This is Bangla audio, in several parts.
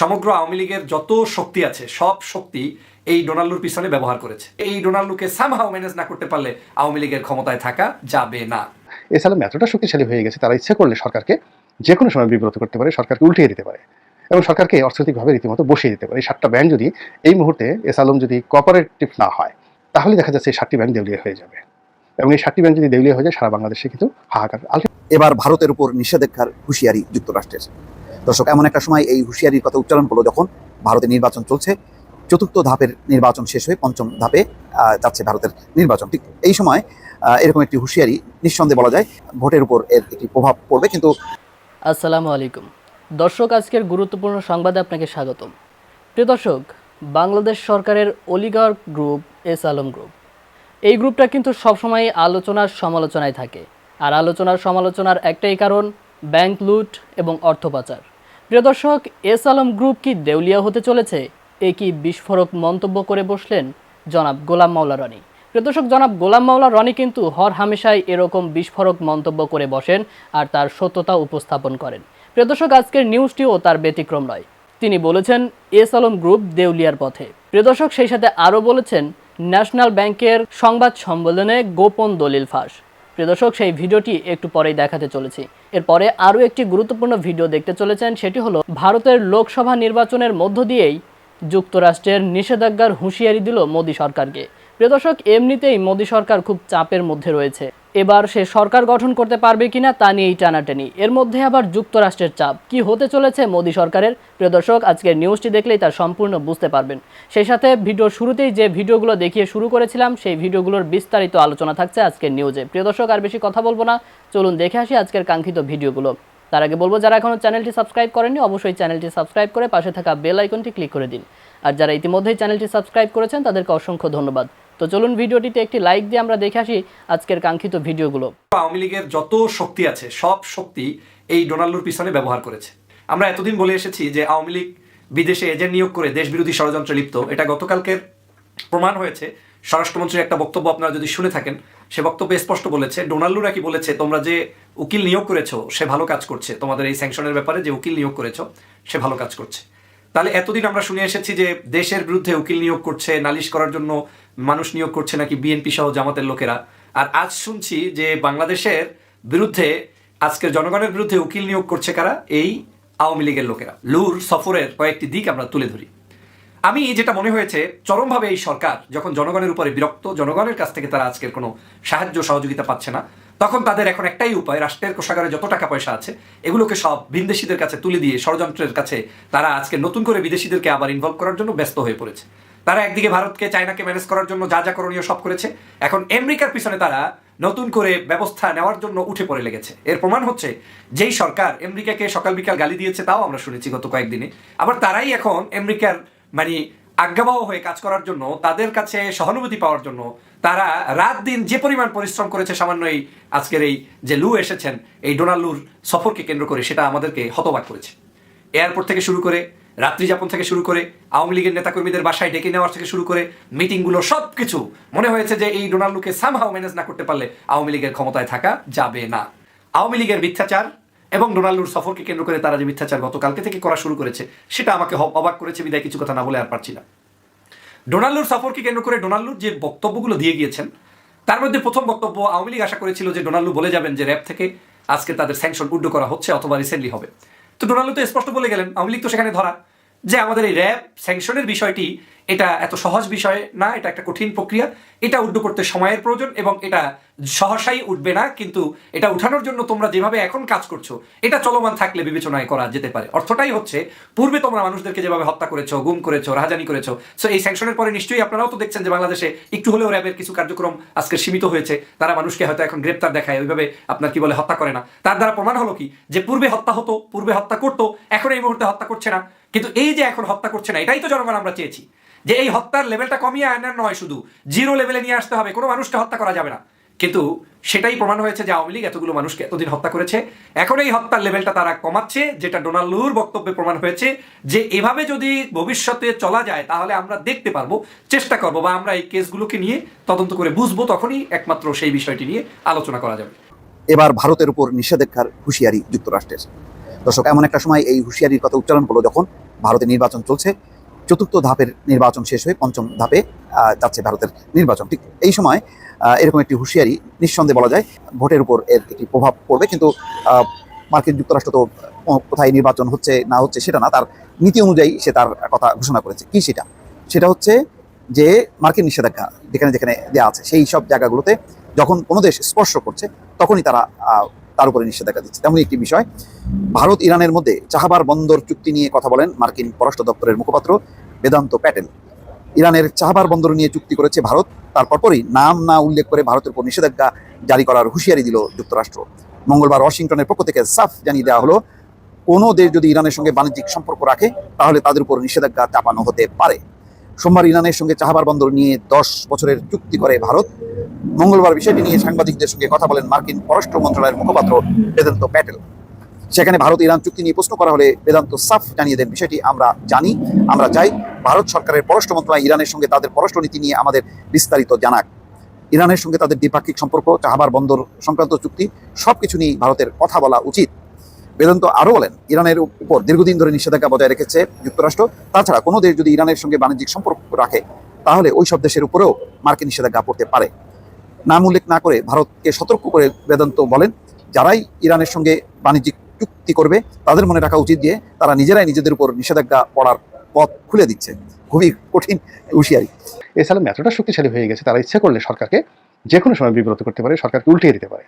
সমগ্র আওয়ামী লীগের যত শক্তি আছে সব শক্তি এই ডোনাল্ডুর পিছনে ব্যবহার করেছে। এই ডোনাল্ডুকে সামহাও ম্যানেজ না করতে পারলে আওয়ামী লীগের ক্ষমতায় থাকা যাবে না। এছাড়া এতটা শক্তিশালী হয়ে গেছে তারা ইচ্ছে করলে সরকারকে যে কোনো সময় বিব্রত করতে পারে সরকারকে উল্টিয়ে দিতে পারে এবং সরকারকে অর্থনৈতিকভাবে রীতিমতো বসিয়ে দিতে পারে। এই সাতটা ব্যাংক যদি এই মুহূর্তে এস আলম যদি কোঅপারেটিভ না হয় তাহলে দেখা যাচ্ছে এই সাতটি ব্যাংক দেউলিয়া হয়ে যাবে। এবং এই সাতটি ব্যাংক যদি দেউলিয়া হয়ে যায় সারা বাংলাদেশে কিন্তু হাহাকার এবার ভারতের উপর নিষেধাজ্ঞার হুঁশিয়ারি যুক্তরাষ্ট্রের। দর্শক, এমন একটা সময় এই হুঁশিয়ারির কথা উচ্চারণ করল যখন ভারতে নির্বাচন চলছে। চতুর্থ ধাপের নির্বাচন শেষ হয়ে পঞ্চম ধাপে যাচ্ছে ভারতের নির্বাচন। ঠিক এই সময় এরকম একটি হুঁশিয়ারি নিঃসন্দেহে বলা যায় ভোটের উপর এর একটি প্রভাব পড়বে। কিন্তু আসসালামু আলাইকুম। দর্শক, আজকের গুরুত্বপূর্ণ সংবাদে আপনাকে স্বাগতম। প্রিয় দর্শক, বাংলাদেশ সরকারের অলিগার গ্রুপ, এস আলম গ্রুপ। এই গ্রুপটা কিন্তু সবসময় আলোচনার সমালোচনায় থাকে। আর আলোচনার সমালোচনার একটাই কারণ, ব্যাংক লুট এবং অর্থ পাচার। প্রিয় দর্শক, এস আলম গ্রুপ কি দেউলিয়া হতে চলেছে? এ কি বিস্ফোরক মন্তব্য করে বসলেন জনাব গোলাম মাওলা রনি? প্রিয় দর্শক, জনাব গোলাম মাওলা রনি কিন্তু হর হামেশাই এরকম বিস্ফোরক মন্তব্য করে বসেন আর তার সত্যতা উপস্থাপন করেন। প্রিয় দর্শক, আজকের নিউজটিও তার ব্যতিক্রম নয়। তিনি বলেছেন, এস আলম গ্রুপ দেউলিয়ার পথে। প্রিয় দর্শক, সেই সাথে আরও বলেছেন, ন্যাশনাল ব্যাংকের সংবাদ সম্মেলনে গোপন দলিল ফাঁস। প্রিয় দর্শক, সেই ভিডিওটি একটু পরেই দেখাতে চলেছি। এরপরে আরও একটি গুরুত্বপূর্ণ ভিডিও দেখতে চলেছেন, সেটি হলো ভারতের লোকসভা নির্বাচনের মধ্য দিয়েই যুক্তরাষ্ট্রের নিষেধাজ্ঞার হুঁশিয়ারি দিল মোদী সরকারকে। প্রিয় দর্শক, এমনিতেই মোদী সরকার খুব চাপের মধ্যে রয়েছে। এবার সে সরকার গঠন করতে পারবে কিনা তা নিয়েই টানাটানি। এর মধ্যে আবার যুক্তরাষ্ট্রের চাপ। কি হতে চলেছে মোদী সরকারের? প্রিয় দর্শক, আজকের নিউজটি দেখলেই তার সম্পূর্ণ বুঝতে পারবেন। সেই সাথে ভিডিওর শুরুতেই যে ভিডিওগুলো দেখিয়ে শুরু করেছিলাম, সেই ভিডিওগুলোর বিস্তারিত আলোচনা থাকছে আজকের নিউজে। প্রিয় দর্শক, আর বেশি কথা বলব না। চলুন দেখে আসি আজকের কাঙ্ক্ষিত ভিডিওগুলো। তার আগে বলব, যারা এখনও চ্যানেলটি সাবস্ক্রাইব করেননি, অবশ্যই চ্যানেলটি সাবস্ক্রাইব করে পাশে থাকা বেল আইকনটি ক্লিক করে দিন। আর যারা ইতিমধ্যেই চ্যানেলটি সাবস্ক্রাইব করেছেন, তাদেরকে অসংখ্য ধন্যবাদ। তো চলুন ভিডিওটিতে একটি লাইক দিয়ে আমরা দেখে আসি আজকের কাঙ্ক্ষিত ভিডিওগুলো। আওয়ামী লীগের যত শক্তি আছে, সব শক্তি এই ডোনাল্ডুর পিছনে ব্যবহার করেছে। আমরা এতদিন বলে এসেছি যে আওয়ামী লীগ বিদেশে এজেন্ট নিয়োগ করে দেশ বিরোধী ষড়যন্ত্রে লিপ্ত। এটা গতকালকের প্রমাণ হয়েছে। স্বরাষ্ট্রমন্ত্রীর একটা বক্তব্য আপনারা যদি শুনে থাকেন, সে বক্তব্যে স্পষ্ট বলেছে, ডোনাল্ডুরা কি বলেছে? তোমরা যে উকিল নিয়োগ করেছ, সে ভালো কাজ করছে। তোমাদের এই স্যাংশনের ব্যাপারে যে উকিল নিয়োগ করেছ, সে ভালো কাজ করছে। তাহলে এতদিন আমরা শুনে এসেছি যে দেশের বিরুদ্ধে উকিল নিয়োগ করছে, নালিশ করার জন্য মানুষ নিয়োগ করছে নাকি বিএনপি সহ জামাতের লোকেরা। আর আজ শুনছি যে বাংলাদেশের বিরুদ্ধে, আজকের জনগণের বিরুদ্ধে উকিল নিয়োগ করছে কারা? এই আওয়ামী লীগের লোকেরা। লুর সফরের কয়েকটি দিক আমরা তুলে ধরি। আমি যেটা মনে হয়েছে, চরমভাবে এই সরকার যখন জনগণের উপরে বিরক্ত, জনগণের কাছ থেকে তারা আজকের কোনো সাহায্য সহযোগিতা পাচ্ছে না। তখন তাদের এখন একটাই উপায়, রাষ্ট্রের কোষাগারে যত টাকা পয়সা আছে, এগুলোকে সব ভিনদেশিদের কাছে তুলে দিয়ে, ষড়যন্ত্রের কাছে তারা আজকে নতুন করে বিদেশিদেরকে আবার ইনভলভ করার জন্য ব্যস্ত হয়ে পড়েছে। তারা একদিকে ভারতকে, চায়নাকে ম্যানেজ করার জন্য যা যা করণীয় সব করেছে, এখন আমেরিকার পিছনে তারা নতুন করে ব্যবস্থা নেওয়ার জন্য উঠে পড়ে লেগেছে। এর প্রমাণ হচ্ছে, যেই সরকার আমেরিকাকে সকাল বিকাল গালি দিয়েছে, তাও আমরা শুনেছি গত কয়েকদিনে। আবার তারাই এখন আমেরিকার মানে আজ্ঞাবহ হয়ে কাজ করার জন্য, তাদের কাছে সহানুভূতি পাওয়ার জন্য, তারা রাত দিন যে পরিমাণ পরিশ্রম করেছে সামান্য এই আজকের এই যে লু এসেছেন, এই ডোনাল্ড লুর সফরকে কেন্দ্র করে সেটা আমাদেরকে হতবাক করেছে। এয়ারপোর্ট থেকে শুরু করে, রাত্রি যাপন থেকে শুরু করে, আওয়ামী লীগের নেতাকর্মীদের বাসায় ডেকে নেওয়ার থেকে শুরু করে, মিটিংগুলো সব কিছু মনে হয়েছে যে এই ডোনাল্ডুকে সামহাও ম্যানেজ না করতে পারলে আওয়ামী লীগের ক্ষমতায় থাকা যাবে না। আওয়ামী লীগের মিথ্যাচার এবং ডোনাল্ডুর সফরকে কেন্দ্র করে তারা যে মিথ্যাচার গতকালকে থেকে করা শুরু করেছে, সেটা আমাকে অবাক করেছে, বিদায় কিছু কথা না বলে আর পারছি না। ডোনাল্ডুর সফরকে কেন্দ্র করে ডোনাল্ডুর যে বক্তব্যগুলো দিয়ে গিয়েছেন, তার মধ্যে প্রথম বক্তব্য আওয়ামী লীগ আশা করেছিল যে ডোনাল্ডু বলে যাবেন যে র্যাব থেকে আজকে তাদের স্যাংশন উড্ড করা হচ্ছে অথবা রিসেন্টলি হবে। তো ডোনাল্ডু তো স্পষ্ট বলে গেলেন, আওয়ামী লীগ তো সেখানে ধরা যে আমাদের এই র্যাব স্যাংশনের বিষয়টি এটা এত সহজ বিষয় না, এটা একটা কঠিন প্রক্রিয়া। এটা উড্ড করতে সময়ের প্রয়োজন এবং এটা সহসাই উঠবে না, কিন্তু এটা উঠানোর জন্য তোমরা যেভাবে এখন কাজ করছ, এটা চলমান থাকলে বিবেচনায় করা যেতে পারে। অর্থটাই হচ্ছে, পূর্বে তোমরা মানুষদেরকে যেভাবে হত্যা করেছ, গুম করেছ, রাহাজানি করেছ সো এই স্যাংশনের পরে নিশ্চয়ই আপনারাও তো দেখছেন যে বাংলাদেশে একটু হলেও র্যাবের কিছু কার্যক্রম আজকে সীমিত হয়েছে। তারা মানুষকে হয়তো এখন গ্রেপ্তার দেখায়, ওইভাবে আপনার কি বলে হত্যা করে না। তার দ্বারা প্রমাণ হলো কি? যে পূর্বে হত্যা হতো, পূর্বে হত্যা করতো, এখন এই মুহূর্তে হত্যা করছে না। কিন্তু এই যে এখন হত্যা করছে না, এটাই তো জনগণ আমরা চেয়েছি। যে এই হত্যার লেভেলটা কমিয়ে আনার নয় শুধু জিরো লেভেলে নিয়ে আসতে হবে, কোনো মানুষকে হত্যা করা যাবে না। কিন্তু সেটাই প্রমাণ হয়েছে যে আওয়ামী লীগ এতগুলো মানুষকে এতদিন হত্যা করেছে। এখন এই হত্যার লেভেলটা তারা কমাচ্ছে, যেটা ডোনাল্ড ডোনাল্ডুর বক্তব্যে প্রমাণ হয়েছে, যে এভাবে যদি ভবিষ্যতে চলা যায়, তাহলে আমরা দেখতে পারব, চেষ্টা করব বা আমরা এই কেসগুলোকে নিয়ে তদন্ত করে বুঝব, তখনই একমাত্র সেই বিষয়টি নিয়ে আলোচনা করা যাবে। এবার ভারতের উপর নিষেধাজ্ঞার হুঁশিয়ারি যুক্তরাষ্ট্রের। দর্শক, এমন একটা সময় এই হুঁশিয়ারির কথা উচ্চারণ করল যখন ভারতের নির্বাচন চলছে। চতুর্থ ধাপের নির্বাচন শেষ হয়ে পঞ্চম ধাপে যাচ্ছে ভারতের নির্বাচন। ঠিক এই সময় এরকম একটি হুঁশিয়ারি নিঃসন্দেহে বলা যায়, ভোটের উপর এর একটি প্রভাব পড়বে। কিন্তু মার্কিন যুক্তরাষ্ট্র তো কোথায় নির্বাচন হচ্ছে, না হচ্ছে সেটা না, তার নীতি অনুযায়ী সে তার কথা ঘোষণা করেছে। কি সেটা? সেটা হচ্ছে যে, মার্কিন নিষেধাজ্ঞা যেখানে যেখানে দেওয়া আছে, সেই সব জায়গাগুলোতে যখন কোনো দেশ স্পর্শ করছে, তখনই তারা তার উপরে নিষেধাজ্ঞা দিচ্ছে। তেমনই একটি বিষয়, ভারত ইরানের মধ্যে চাহাবার বন্দর চুক্তি নিয়ে কথা বলেন মার্কিন পররাষ্ট্র দপ্তরের মুখপাত্র বেদান্ত প্যাটেল। ইরানের চাহাবার বন্দর নিয়ে চুক্তি করেছে ভারত, তার পরপরই নাম না উল্লেখ করে ভারতের উপর নিষেধাজ্ঞা জারি করার হুঁশিয়ারি দিল যুক্তরাষ্ট্র। মঙ্গলবার ওয়াশিংটনের পক্ষ থেকে সাফ জানিয়ে দেওয়া হলো, কোনো দেশ যদি ইরানের সঙ্গে বাণিজ্যিক সম্পর্ক রাখে, তাহলে তাদের উপর নিষেধাজ্ঞা চাপানো হতে পারে। সোমবার ইরানের সঙ্গে চাহাবার বন্দর নিয়ে দশ বছরের চুক্তি করে ভারত মঙ্গলবার বিষয়টি নিয়ে সাংবাদিকদের সঙ্গে কথা বলেন মার্কিন পররাষ্ট্র মন্ত্রণালয়ের মুখপাত্র বেদান্ত প্যাটেল। সেখানে ভারত ইরান চুক্তি নিয়ে প্রশ্ন করা হলে বেদান্ত সাফ জানিয়ে দেন বিষয়টি। আমরা জানি, আমরা চাই ভারত সরকারের পররাষ্ট্র মন্ত্রণালয় ইরানের সঙ্গে তাদের পররাষ্ট্র নীতি নিয়ে আমাদের বিস্তারিত জানাক। ইরানের সঙ্গে তাদের দ্বিপাক্ষিক সম্পর্ক, চাহাবার বন্দর সংক্রান্ত চুক্তি, সবকিছু নিয়ে ভারতের কথা বলা উচিত। বেদান্ত আরও বলেন, ইরানের উপর দীর্ঘদিন ধরে নিষেধাজ্ঞা বজায় রেখেছে যুক্তরাষ্ট্র। তাছাড়া কোনো দেশ যদি ইরানের সঙ্গে বাণিজ্যিক সম্পর্ক রাখে, তাহলে ওই সব দেশের উপরেও মার্কিন নিষেধাজ্ঞা পড়তে পারে। নাম উল্লেখ না করে ভারতকে সতর্ক করে বেদান্ত বলেন, যারাই ইরানের সঙ্গে বাণিজ্যিক চুক্তি করবে, তাদের মনে রাখা উচিত যে তারা নিজেরাই নিজেদের উপর নিষেধাজ্ঞা পড়ার পথ খুলে দিচ্ছে। খুবই কঠিন হুঁশিয়ারি। এসালাম এতটা শক্তিশালী হয়ে গেছে, তারা ইচ্ছে করলে সরকারকে যে কোনো সময় বিব্রত করতে পারে, সরকারকে উল্টিয়ে দিতে পারে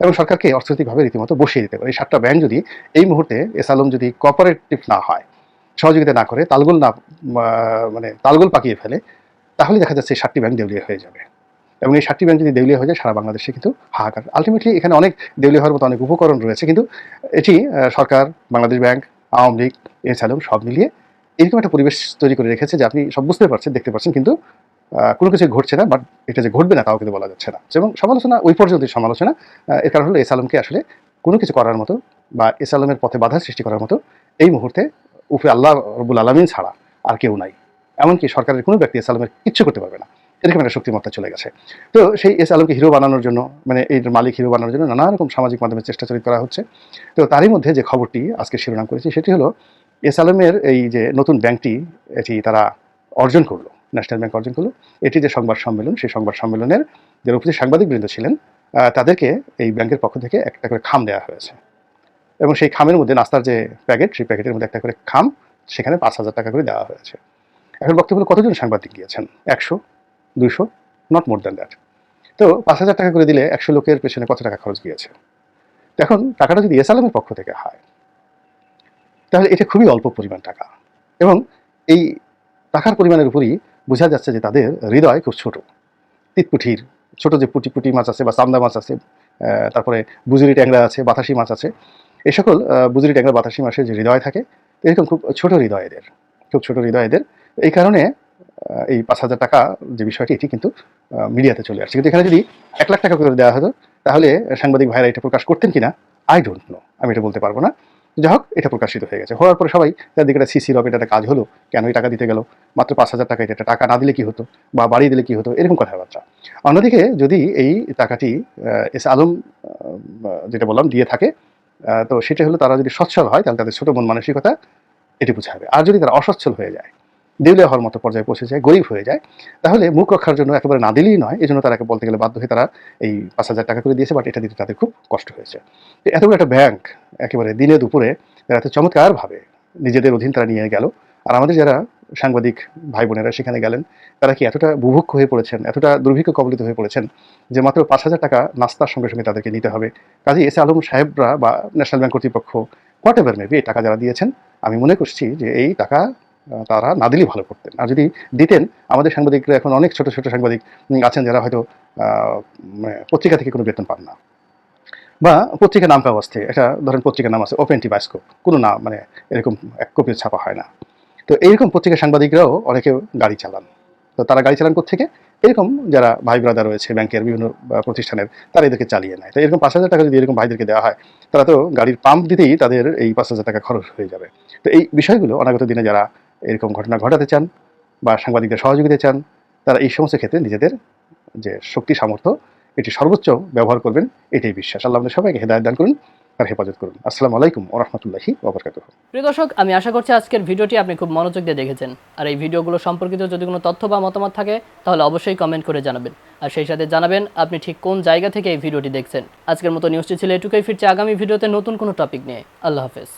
এবং সরকারকে অর্থনৈতিকভাবে রীতিমতো বসিয়ে দিতে পারে। এই সাতটা ব্যাংক যদি এই মুহূর্তে এসালম যদি কোঅপারেটিভ না হয়, সহযোগিতা না করে, তালগোল না মানে তালগোল পাকিয়ে ফেলে, তাহলে দেখা যাচ্ছে এই সাতটি ব্যাংক দেউলিয়া হয়ে যাবে। এবং এই সাতটি ব্যাংক যদি দেউলিয়া হয়ে যায়, সারা বাংলাদেশে কিন্তু হাহাকার। আলটিমেটলি এখানে অনেক দেউলিয়া হওয়ার মতো অনেক উপকরণ রয়েছে, কিন্তু এটি সরকার, বাংলাদেশ ব্যাংক, আওয়ামী লীগ এসালম সব মিলিয়ে এরকম একটা পরিবেশ তৈরি করে রেখেছে যে আপনি সব বুঝতে পারছেন, দেখতে পাচ্ছেন কিন্তু কোনো কিছু ঘটছে না বাট এটা যে ঘটবে না, তাও কিন্তু বলা যাচ্ছে না। এবং সমালোচনা, ওই পর্যন্ত সমালোচনা এর কারণ হলো এস আলমকে আসলে কোনো কিছু করার মতো বা এস আলমের পথে বাধা সৃষ্টি করার মতো এই মুহূর্তে উপরে আল্লাহ রবুল আলমিন ছাড়া আর কেউ নাই। এমনকি সরকারের কোনো ব্যক্তি এস আলমের কিচ্ছু করতে পারবে না। এরকম একটা শক্তিমত্তা চলে গেছে। তো সেই এস আলমকে হিরো বানানোর জন্য মানে এই মালিক হিরো বানানোর জন্য নানা রকম সামাজিক মাধ্যমে চেষ্টা চরিত করা হচ্ছে। তো তারই মধ্যে যে খবরটি আজকে শিরোনাম করেছি, সেটি হলো এস আলমের এই যে নতুন ব্যাংকটি, এটি তারা অর্জন করল, ন্যাশনাল ব্যাংক অর্জন করল। এটি যে সংবাদ সম্মেলন, সেই সংবাদ সম্মেলনের যে উপস্থিত সাংবাদিকবৃন্দ ছিলেন তাদেরকে এই ব্যাংকের পক্ষ থেকে একটা করে খাম দেওয়া হয়েছে। এবং সেই খামের মধ্যে নাস্তার যে প্যাকেট, সেই প্যাকেটের মধ্যে একটা করে খাম, সেখানে পাঁচ হাজার টাকা করে দেওয়া হয়েছে। এখন বক্তব্য কতজন সাংবাদিক গিয়েছেন? একশো? দুইশো নট মোর দ্যান দ্যাট তো পাঁচ হাজার টাকা করে দিলে একশো লোকের পেছনে কত টাকা খরচ গিয়েছে? এখন টাকাটা যদি এসআলএমের পক্ষ থেকে হয়, তাহলে এটা খুবই অল্প পরিমাণ টাকা। এবং এই টাকার পরিমাণের উপরই বোঝা যাচ্ছে যে তাদের হৃদয় খুব ছোট। তিতপুঠির, ছোট যে পুটি পুটি মাছ আছে বা চান্দা মাছ আছে তারপরে বুজুরি ট্যাংরা আছে, বাতাসি মাছ আছে এই সকল বুজুরি ট্যাংরা বাতাসি মাছের যে হৃদয় থাকে, এরকম খুব ছোট হৃদয় এদের, খুব ছোট হৃদয় এদের। এই কারণে এই পাঁচ হাজার টাকা যে বিষয়টি, এটি কিন্তু মিডিয়াতে চলে আসছে। কিন্তু এখানে যদি এক লাখ টাকা করে দেওয়া হতো, তাহলে সাংবাদিক ভাইরা এটা প্রকাশ করতেন কিনা আই ডোন্ট নো আমি এটা বলতে পারব না। যাই হোক, এটা প্রকাশিত হয়ে গেছে। হওয়ার পরে সবাই তার দিকে একটা সিসি রব এটা একটা কাজ হলো, কেন এই টাকা দিতে গেল? মাত্র পাঁচ হাজার টাকা, এটা টাকা না দিলে কি হতো? বা বাড়িয়ে দিলে কি হতো? এরকম কথাবার্তা। অন্যদিকে যদি এই টাকাটি এস আলম যেটা বললাম, দিয়ে থাকে তো সেটা হলো তারা যদি সচ্ছল হয়, তাহলে তাদের ছোটো মন মানসিকতা, এটি বুঝাবে। আর যদি তারা অসচ্ছল হয়ে যায় দেউলিয়া হওয়ার মতো পর্যায়ে পৌঁছে যায়, গরিব হয়ে যায়। তাহলে মুখ রক্ষার জন্য একেবারে না দিলেই নয় এই জন্য তারাকে বলতে গেলে বাধ্য হয়ে তারা এই পাঁচ হাজার টাকা করে দিয়েছে বাট এটা দিতে তাদের খুব কষ্ট হয়েছে। তো এত বড় একটা ব্যাংক একেবারে দিনে দুপুরে তারা এত চমৎকারভাবে নিজেদের অধীন তারা নিয়ে গেল। আর আমাদের যারা সাংবাদিক ভাই বোনেরা সেখানে গেলেন, তারা কি এতটা বুভুক্ষ হয়ে পড়েছেন, এতটা দুর্ভিক্ষ কবলিত হয়ে পড়েছেন যে মাত্র পাঁচ হাজার টাকা নাস্তার সঙ্গে সঙ্গে তাদেরকে নিতে হবে। কাজে এসে আলম সাহেবরা বা ন্যাশনাল ব্যাংক কর্তৃপক্ষ হোয়াট এভার মেবি এই টাকা যারা দিয়েছেন, আমি মনে করছি যে এই টাকা তারা না দিলেই ভালো করতেন। আর যদি দিতেন, আমাদের সাংবাদিকরা এখন অনেক ছোট ছোট সাংবাদিক আছেন যারা হয়তো মানে পত্রিকা থেকে কোনো বেতন পান না। বা পত্রিকার নাম পাওয়া একটা ধরেন পত্রিকার নাম আছে ওপেন টি বায়োস্কোপ কোনো নাম মানে এরকম এক কপিও ছাপা হয় না। তো এইরকম পত্রিকা সাংবাদিকরাও অনেকে গাড়ি চালান। তো তারা গাড়ি চালান থেকে এরকম যারা ভাই ব্রাদার রয়েছে, ব্যাংকের বিভিন্ন প্রতিষ্ঠানের, তারা এদেরকে চালিয়ে নেয়। তো এরকম পাঁচ হাজার টাকা যদি এরকম ভাইদেরকে দেওয়া হয়, তারা তো গাড়ির পাম্প দিতেই তাদের এই পাঁচ হাজার টাকা খরচ হয়ে যাবে। তো এই বিষয়গুলো অনাগত দিনে যারা এরকম ঘটনা ঘটাতে চান বা সাংবাদিকদের সহযোগিতা চান, তারা এই সমস্ত ক্ষেত্রে নিজেদের যে শক্তি, সামর্থ্য, এটি সর্বোচ্চ ব্যবহার করবেন, এটাই বিশ্বাস। আল্লাহ আমাদের সবাইকে হেদায়ত দান করুন আর হেফাজত করুন। আসসালামু আলাইকুম ও রহমতুল্লাহি ওবরকাতুহ প্রিয় দর্শক, আমি আশা করছি আজকের ভিডিওটি আপনি খুব মনোযোগ দিয়ে দেখেছেন। আর এই ভিডিওগুলো সম্পর্কিত যদি কোনো তথ্য বা মতামত থাকে, তাহলে অবশ্যই কমেন্ট করে জানাবেন। আর সেই সাথে জানাবেন আপনি ঠিক কোন জায়গা থেকে এই ভিডিওটি দেখছেন। আজকের মতো নিউজটি ছিল এটুকুই। ফিরছে আগামী ভিডিওতে নতুন কোনো টপিক নিয়ে। আল্লাহ হাফেজ।